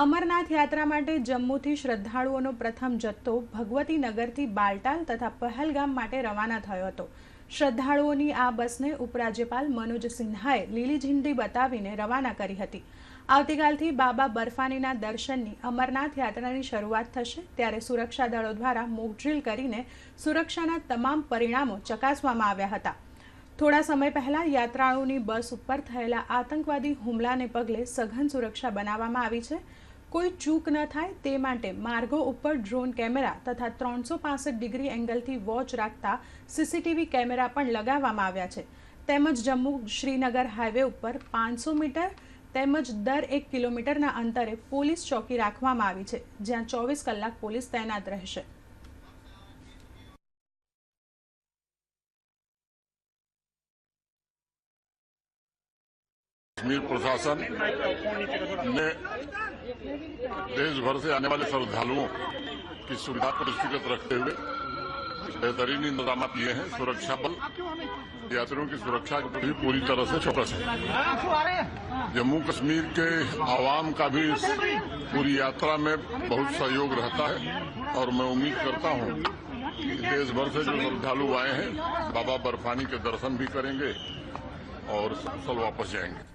અમરનાથ યાત્રા માટે જમ્મુથી શ્રદ્ધાળુઓનો પ્રથમ જથ્થો ભગવતી નગરથી બાલટાલ તથા પહેલગામ માટે રવાના થયો હતો. શ્રદ્ધાળુઓની આ બસને ઉપરાજ્યપાલ મનોજ સિન્હાએ લીલી ઝંડી બતાવીને રવાના કરી હતી. આવતીકાલથી બાબા બર્ફાનીના દર્શનની અમરનાથ યાત્રાની શરૂઆત થશે, ત્યારે સુરક્ષા દળો દ્વારા મોકડ્રીલ કરીને સુરક્ષાના તમામ પરિણામો ચકાસવામાં આવ્યા હતા. થોડા સમય પહેલા યાત્રાળુઓની બસ ઉપર થયેલા આતંકવાદી હુમલાને પગલે સઘન સુરક્ષા બનાવવામાં આવી છે. કોઈ ચૂક ન થાય તે માટે માર્ગો ઉપર ડ્રોન કેમેરા તથા ત્રણસો ડિગ્રી એંગલથી વોચ રાખતા સીસીટીવી કેમેરા પણ લગાવવામાં આવ્યા છે. તેમજ જમ્મુ શ્રીનગર હાઈવે ઉપર પાંચસો મીટર તેમજ દર એક કિલોમીટરના અંતરે પોલીસ ચોકી રાખવામાં આવી છે, જ્યાં ચોવીસ કલાક પોલીસ તૈનાત રહેશે. કાશ્મીર પ્રશાસન ને देश भर से आने वाले श्रद्धालुओं की सुविधा को दृष्टिगत रखते हुए बेहतरीन इंतज़ाम किए हैं, सुरक्षा बल, यात्रियों की सुरक्षा के प्रति पूरी तरह से चौकस है। जम्मू कश्मीर के आवाम का भी इस पूरी यात्रा में बहुत सहयोग रहता है और मैं उम्मीद करता हूँ कि देश भर से जो श्रद्धालु आए हैं, बाबा बर्फानी के दर्शन भी करेंगे और सब वापस जाएँगे।